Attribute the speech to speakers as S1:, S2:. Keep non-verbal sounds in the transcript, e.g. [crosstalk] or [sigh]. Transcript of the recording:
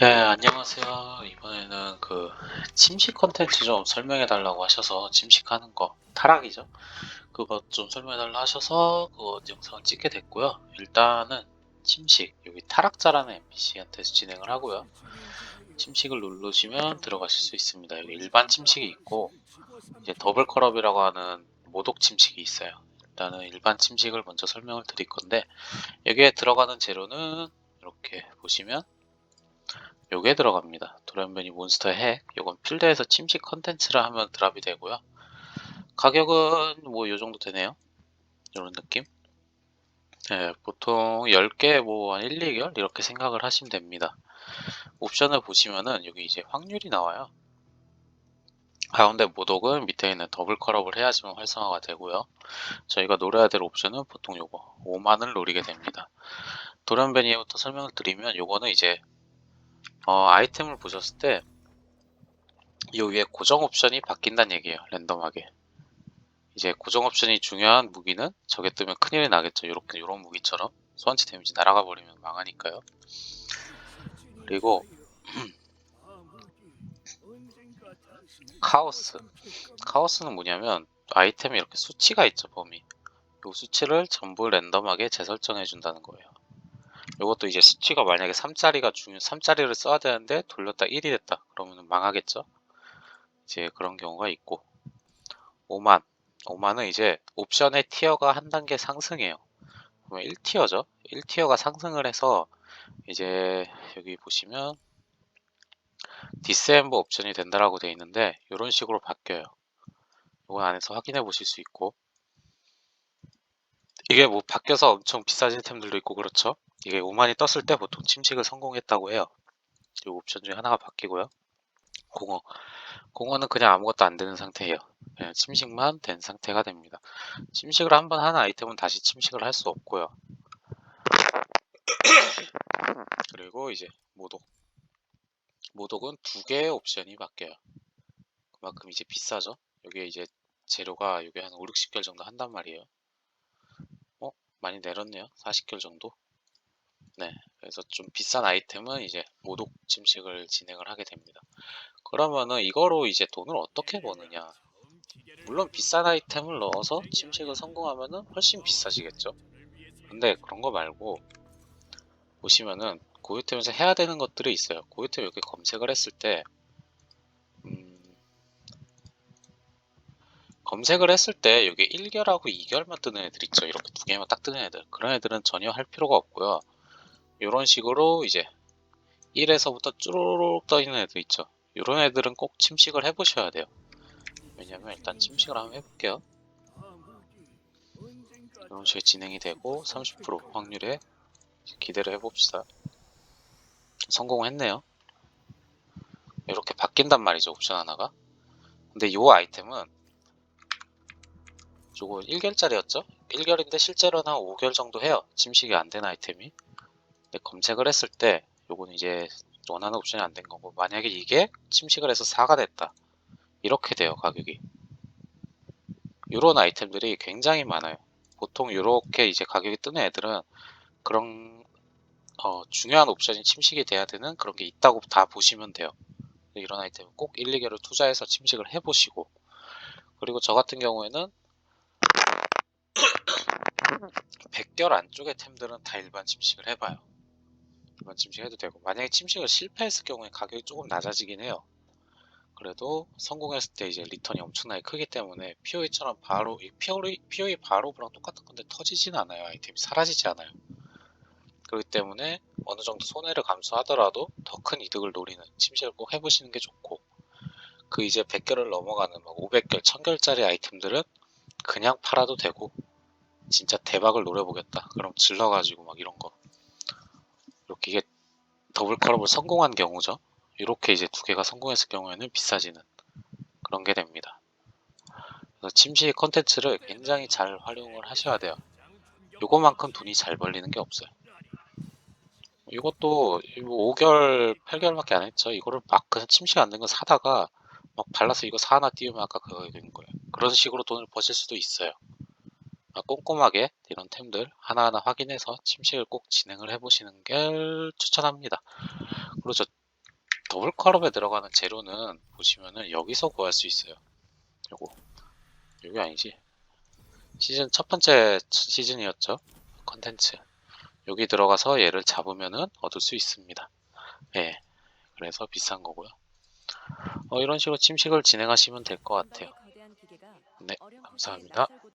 S1: 네, 안녕하세요. 이번에는 그 침식 컨텐츠 좀 설명해 달라고 하셔서 침식하는 거 타락이죠. 그거 좀 설명해 달라 하셔서 그 영상을 찍게 됐고요. 일단은 침식 여기 타락자라는 NPC한테서 진행을 하고요. 침식을 누르시면 들어가실 수 있습니다. 여기 일반 침식이 있고 이제 더블 컬업이라고 하는 모독 침식이 있어요. 일단은 일반 침식을 먼저 설명을 드릴 건데 여기에 들어가는 재료는 이렇게 보시면 요게 들어갑니다. 돌연변이 몬스터 핵. 요건 필드에서 침식 컨텐츠를 하면 드랍이 되고요. 가격은 뭐 요 정도 되네요. 요런 느낌. 네, 보통 10개 뭐 한 1, 2개월 이렇게 생각을 하시면 됩니다. 옵션을 보시면은 여기 이제 확률이 나와요. 가운데 모독은 밑에 있는 더블 컬업을 해야지만 활성화가 되고요. 저희가 노려야 될 옵션은 보통 요거 5만을 노리게 됩니다. 돌연변이부터 설명을 드리면 요거는 이제 어, 아이템을 보셨을 때 이 위에 고정 옵션이 바뀐다는 얘기예요. 랜덤하게. 이제 고정 옵션이 중요한 무기는 저게 뜨면 큰일이 나겠죠. 이렇게 이런 무기처럼 소환치 데미지 날아가 버리면 망하니까요. 그리고 [clears throat] 카오스. 카오스는 뭐냐면 아이템에 이렇게 수치가 있죠. 범위. 이 수치를 전부 랜덤하게 재설정해 준다는 거예요. 이것도 이제 수치가 만약에 3짜리가 중요 3짜리를 써야 되는데 돌렸다 1이 됐다. 그러면 망하겠죠. 이제 그런 경우가 있고 5만 5만은 이제 옵션의 티어가 한 단계 상승해요. 그러면 1티어죠. 1티어가 상승을 해서 이제 여기 보시면 디셈버 옵션이 된다라고 되어 있는데 이런 식으로 바뀌어요. 이건 안에서 확인해 보실 수 있고 이게 뭐 바뀌어서 엄청 비싸진 템들도 있고 그렇죠. 이게 5만이 떴을 때 보통 침식을 성공했다고 해요. 이 옵션 중에 하나가 바뀌고요. 공허. 공허는 그냥 아무것도 안 되는 상태예요. 그냥 침식만 된 상태가 됩니다. 침식을 한 번 하는 아이템은 다시 침식을 할 수 없고요. [coughs] 그리고 이제 모독. 모독은 두 개의 옵션이 바뀌어요. 그만큼 이제 비싸죠. 여기에 이제 재료가 여기 한 5, 60개월 정도 한단 말이에요. 어? 많이 내렸네요. 40개월 정도. 네. 그래서 좀 비싼 아이템은 이제 모독 침식을 진행을 하게 됩니다. 그러면은 이거로 이제 돈을 어떻게 버느냐? 물론 비싼 아이템을 넣어서 침식을 성공하면은 훨씬 비싸지겠죠. 근데 그런 거 말고 보시면은 고유템에서 해야 되는 것들이 있어요. 고유템 이렇게 검색을 했을 때 음, 검색을 했을 때 여기 1결하고 2결만 뜨는 애들 있죠. 이렇게 두 개만 딱 뜨는 애들. 그런 애들은 전혀 할 필요가 없고요. 이런 식으로 이제 1에서부터 쭈루룩 떠 있는 애들 있죠. 이런 애들은 꼭 침식을 해보셔야 돼요. 왜냐면 일단 침식을 한번 해볼게요. 이런 식으로 진행이 되고 30% 확률에 기대를 해봅시다. 성공했네요. 이렇게 바뀐단 말이죠. 옵션 하나가. 근데 이 아이템은 요거 1결짜리였죠? 1결인데 실제로는 한 5결 정도 해요. 침식이 안 된 아이템이. 근데 검색을 했을 때 요거는 이제 원하는 옵션이 안 된 거고 만약에 이게 침식을 해서 4가 됐다. 이렇게 돼요. 가격이. 이런 아이템들이 굉장히 많아요. 보통 이렇게 이제 가격이 뜨는 애들은 그런 어, 중요한 옵션이 침식이 돼야 되는 그런 게 있다고 다 보시면 돼요. 이런 아이템은 꼭 1, 2개를 투자해서 침식을 해보시고 그리고 저 같은 경우에는 [coughs] 100결 안쪽의 템들은 다 일반 침식을 해봐요. 일반 침식 해도 되고 만약에 침식을 실패했을 경우에 가격이 조금 낮아지긴 해요. 그래도 성공했을 때 이제 리턴이 엄청나게 크기 때문에 POE처럼 바로 POE, POE 바로브랑 똑같은 건데 터지진 않아요. 아이템이 사라지지 않아요. 그렇기 때문에 어느 정도 손해를 감수하더라도 더 큰 이득을 노리는 침식을 꼭 해보시는 게 좋고 그 이제 100결을 넘어가는 막 500결, 1000결짜리 아이템들은 그냥 팔아도 되고 진짜 대박을 노려보겠다. 그럼 질러가지고 막 이런 거 이게 더블 컬업을 성공한 경우죠. 이렇게 이제 두 개가 성공했을 경우에는 비싸지는 그런 게 됩니다. 그래서 침식 컨텐츠를 굉장히 잘 활용을 하셔야 돼요. 요거만큼 돈이 잘 벌리는 게 없어요. 이것도 5개월, 8개월밖에 안 했죠. 이거를 막 그냥 침식 안 된 거 사다가 막 발라서 이거 사 하나 띄우면 아까 그거 된 거예요. 그런 식으로 돈을 버실 수도 있어요. 아, 꼼꼼하게 이런 템들 하나하나 확인해서 침식을 꼭 진행을 해보시는 게 추천합니다. 그리고 저 더블 컬업에 들어가는 재료는 보시면은 여기서 구할 수 있어요. 요거 여기 아니지? 시즌 첫 번째 시즌이었죠. 컨텐츠 여기 들어가서 얘를 잡으면은 얻을 수 있습니다. 예, 그래서 비싼 거고요. 어, 이런 식으로 침식을 진행하시면 될 것 같아요. 네, 감사합니다.